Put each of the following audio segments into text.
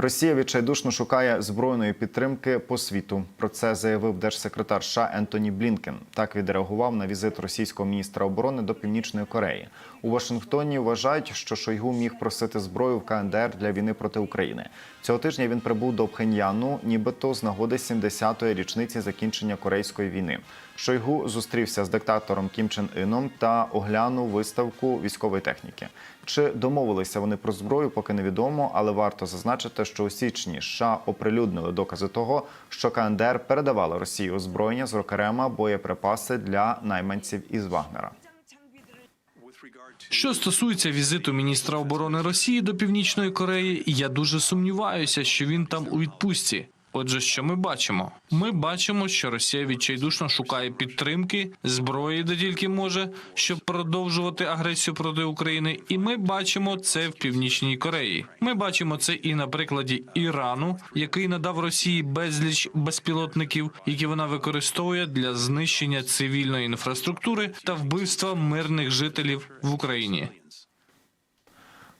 Росія відчайдушно шукає збройної підтримки по світу. Про це заявив держсекретар США Ентоні Блінкен. Так відреагував на візит російського міністра оборони до Північної Кореї. У Вашингтоні вважають, що Шойгу міг просити зброю в КНДР для війни проти України. Цього тижня він прибув до Пхеньяну, нібито з нагоди 70-ї річниці закінчення корейської війни. Шойгу зустрівся з диктатором Кім Чен Іном та оглянув виставку військової техніки. Чи домовилися вони про зброю, поки невідомо, але варто зазначити, що у січні США оприлюднили докази того, що КНДР передавала Росії озброєння з рокерема, боєприпаси для найманців із Вагнера. Що стосується візиту міністра оборони Росії до Північної Кореї, я дуже сумніваюся, що він там у відпустці. Отже, що ми бачимо? Ми бачимо, що Росія відчайдушно шукає підтримки, зброї, де тільки може, щоб продовжувати агресію проти України. І ми бачимо це в Північній Кореї. Ми бачимо це і на прикладі Ірану, який надав Росії безліч безпілотників, які вона використовує для знищення цивільної інфраструктури та вбивства мирних жителів в Україні.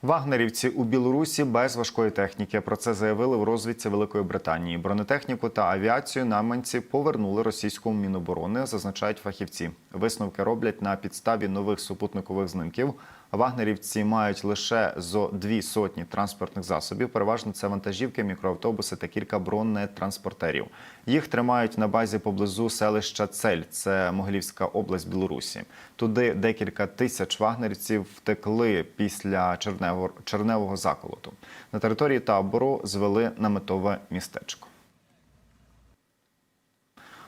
Вагнерівці у Білорусі без важкої техніки. Про це заявили в розвідці Великої Британії. Бронетехніку та авіацію наманці повернули російському міноборони, зазначають фахівці. Висновки роблять на підставі нових супутникових знимків. Вагнерівці мають лише зо дві сотні транспортних засобів. Переважно це вантажівки, мікроавтобуси та кілька бронетранспортерів. Їх тримають на базі поблизу селища Цель, це Могилівська область Білорусі. Туди декілька тисяч вагнерівців втекли після черневого, черневого заколоту. На території табору звели наметове містечко.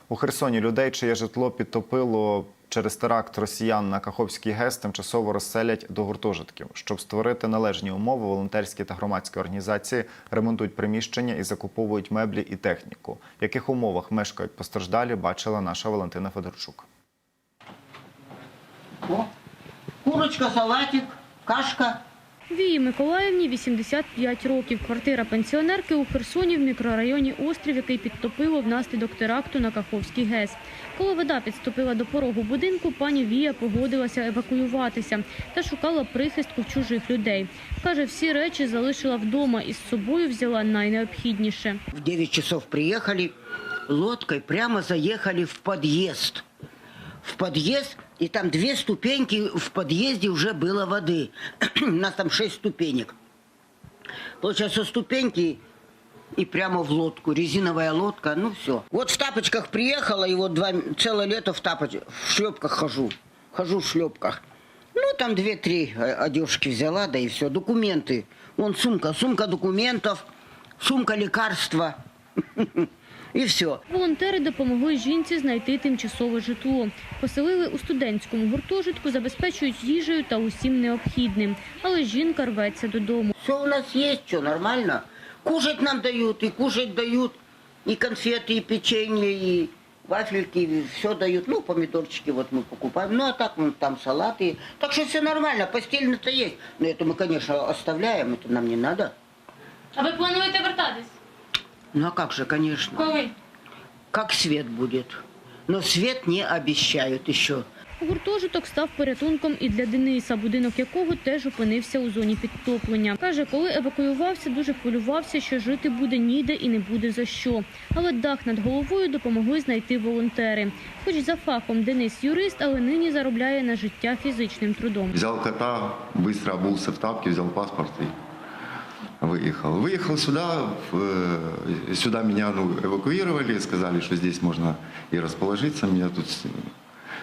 У Херсоні людей, чиє житло підтопило через теракт росіян на Каховський ГЕС, тимчасово розселять до гуртожитків. Щоб створити належні умови, волонтерські та громадські організації ремонтують приміщення і закуповують меблі і техніку. В яких умовах мешкають постраждалі, бачила наша Валентина Федорчук. О, курочка, салатик, кашка. Вії Миколаївні 85 років. Квартира пенсіонерки у Херсоні в мікрорайоні Острів, який підтопило внаслідок теракту на Каховський ГЕС. Коли вода підступила до порогу будинку, пані Вія погодилася евакуюватися та шукала прихистку чужих людей. Каже, всі речі залишила вдома і з собою взяла найнеобхідніше. В 9 часов приехали лодкой, прямо заехали в подъезд. В подъезд, и там две ступеньки, в подъезде уже было воды. У нас там 6 ступенек. Получается, ступеньки и прямо в лодку. Резиновая лодка, ну все. Вот в тапочках приехала, и вот два, целое лето в тапочках, в шлепках хожу. Хожу в шлепках. Ну, там две-три э, одежки взяла, да и все. Документы. Вон сумка, сумка документов, сумка лекарства. И все. Волонтери допомогли жінці знайти тимчасове житло. Поселили у студентському гуртожитку, забезпечують їжею та усім необхідним. Але жінка рветься додому. Все у нас есть, что нормально. Кушать нам дают, и кушать дают, и конфеты, и печенье, и вафельки, и все дают. Ну, помидорчики вот мы покупаем. Ну, а так вон там салаты. Так что все нормально, постельно-то есть. Но это мы, конечно, оставляем, это нам не надо. А ви плануєте вертатись? Ну, а как же, конечно. Коли? Как свет будет. Но свет не обещают еще. Гуртожиток став порятунком і для Дениса, будинок якого теж опинився у зоні підтоплення. Каже, коли евакуювався, дуже хвилювався, що жити буде ніде і не буде за що. Але дах над головою допомогли знайти волонтери. Хоч за фахом Денис юрист, але нині заробляє на життя фізичним трудом. Взял кота, быстро обулся в тапки, взял паспорт и выехал. Выехал сюда, в, э, сюда меня ну, эвакуировали, сказали, что здесь можно и расположиться. Меня тут с-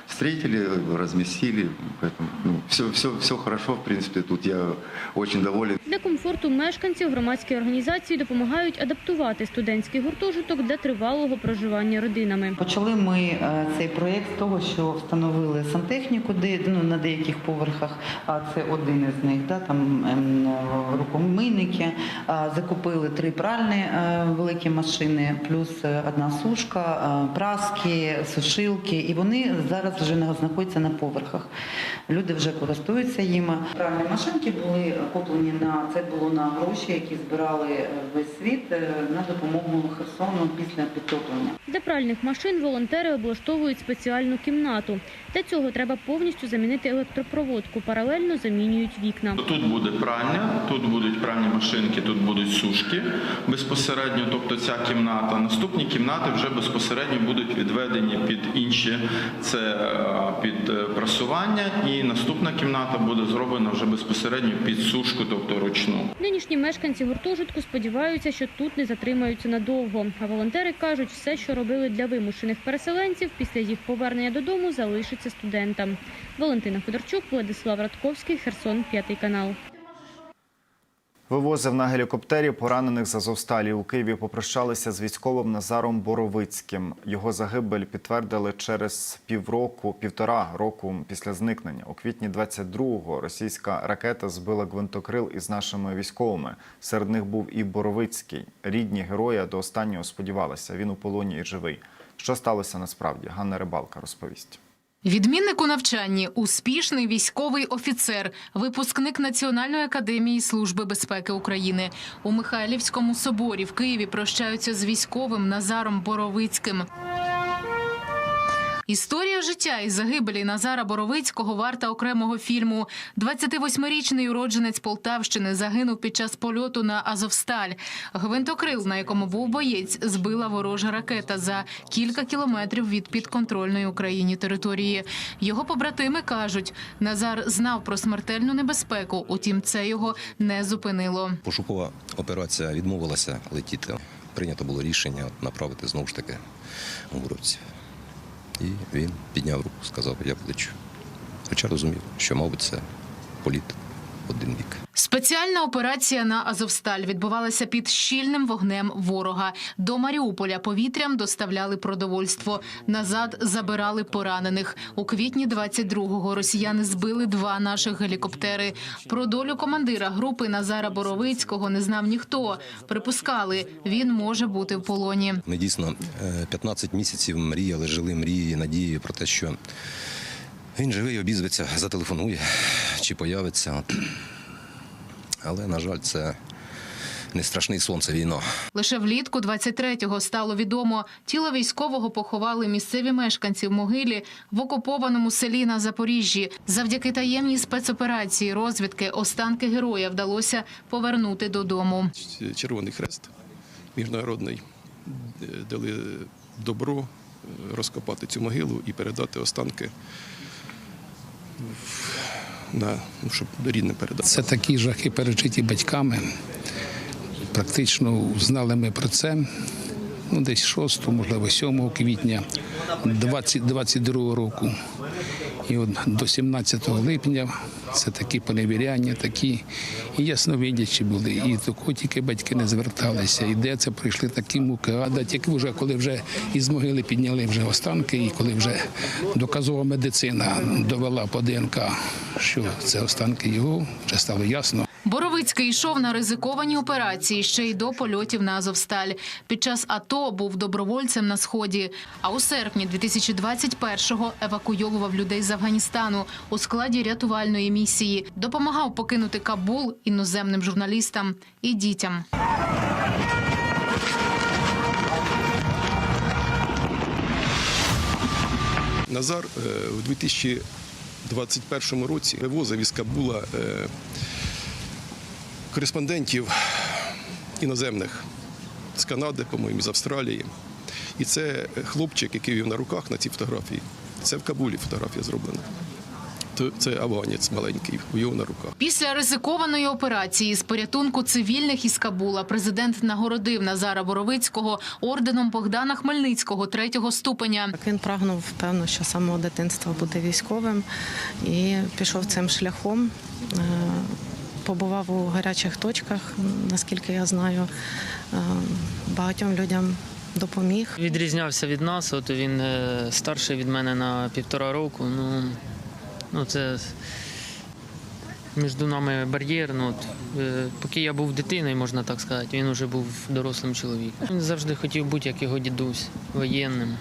встретили, разместили, поэтому ну, все, все, все хорошо, в принципе, тут я очень доволен. Для комфорту мешканців громадські організації допомагають адаптувати студентський гуртожиток для тривалого проживання родинами. Почали ми е, цей проєкт з того, що встановили сантехніку, де ну на деяких поверхах, а це один із них, да там ем, рукомийники. Закупили три пральні е, великі машини, плюс е, одна сушка, праски, сушилки. І вони зараз вже не знаходяться на поверхах. Люди вже користуються їми. Пральні машинки були куплені на це було на гроші, які збирали е, весь світ е, на допомогу Херсону після підтоплення. Для пральних машин волонтери облаштовують спеціальну кімнату. Для цього треба повністю замінити електропроводку, паралельно замінюють вікна. Тут буде пральня, тут будуть пральні машинки, тут будуть сушки безпосередньо, тобто ця кімната. Наступні кімнати вже безпосередньо будуть відведені під інші, це під е, прасування, і наступна кімната буде зроблена вже безпосередньо під сушку, тобто ручну. Нинішні мешканці гуртожитку сподіваються, що тут не затримаються надовго. А волонтери кажуть, все, що робили для вимушених переселенців, після їх повернення додому залишиться студентам. Валентина Федорчук, Владислав Радковський, Херсон, п'ятий канал. Вивозив на гелікоптері поранених з Азовсталі. У Києві попрощалися з військовим Назаром Боровицьким. Його загибель підтвердили через півроку, півтора року після зникнення. У квітні 22-го російська ракета збила гвинтокрил із нашими військовими. Серед них був і Боровицький. Рідні героя до останнього сподівалися. Він у полоні і живий. Що сталося насправді? Ганна Рибалка розповість. Відмінник у навчанні, успішний військовий офіцер, випускник Національної академії служби безпеки України. У Михайлівському соборі в Києві прощаються з військовим Назаром Боровицьким. Історія життя і загибелі Назара Боровицького варта окремого фільму. 28-річний уродженець Полтавщини загинув під час польоту на Азовсталь. Гвинтокрил, на якому був боєць, збила ворожа ракета за кілька кілометрів від підконтрольної Україні території. Його побратими кажуть, Назар знав про смертельну небезпеку, утім, це його не зупинило. Пошукова операція відмовилася летіти. Прийнято було рішення направити знову ж таки гуровців. І він підняв руку, сказав, я полечу. Хоча розумів, що, мабуть, це політ один бік. Спеціальна операція на Азовсталь відбувалася під щільним вогнем ворога. До Маріуполя повітрям доставляли продовольство. Назад забирали поранених. У квітні 22-го росіяни збили два наших гелікоптери. Про долю командира групи Назара Боровицького не знав ніхто. Припускали, він може бути в полоні. Ми дійсно е, 15 місяців мріяли, жили мрії, надії про те, що він живий, обізветься, зателефонує чи появиться. Але, на жаль, це не страшний сон, це війна. Лише влітку 23-го стало відомо, тіло військового поховали місцеві мешканці в могилі в окупованому селі на Запоріжжі. Завдяки таємній спецоперації розвідки останки героя вдалося повернути додому. Червоний Хрест міжнародний е, дали добро е, розкопати цю могилу і передати останки в- на ну, щоб рідне передати. Це такі жахи пережиті батьками. Практично знали ми про це ну, десь 6, можливо, 7 квітня 2022 року. І от до 17 липня це такі поневіряння, такі і ясновидячі були. І до кого тільки батьки не зверталися. І де це прийшли такі муки. А тільки вже коли вже із могили підняли вже останки, і коли вже доказова медицина довела по ДНК, що це останки його, вже стало ясно. Боровицький йшов на ризиковані операції ще й до польотів на Азовсталь. Під час АТО був добровольцем на сході. А у серпні 2021-го евакуйовував людей з Афганістану у складі рятувальної місії. Допомагав покинути Кабул іноземним журналістам і дітям. Назар е, у 2021 році вивозив із Кабула е, кореспондентів іноземних з Канади, по-моєму, з Австралії. І це хлопчик, який вів на руках на цій фотографії. Це в Кабулі фотографія зроблена. То це афганець маленький, у його на руках. Після ризикованої операції з порятунку цивільних із Кабула президент нагородив Назара Боровицького орденом Богдана Хмельницького третього ступеня. Так Він прагнув, певно, що з самого дитинства бути військовим і пішов цим шляхом. Побував у гарячих точках, наскільки я знаю, Е, багатьом людям допоміг. Відрізнявся від нас, от він е, старший від мене на півтора року. Ну, ну це між нами бар'єр. Ну, от, е, поки я був дитиною, можна так сказати, він вже був дорослим чоловіком. Він завжди хотів бути як його дідусь, воєнним.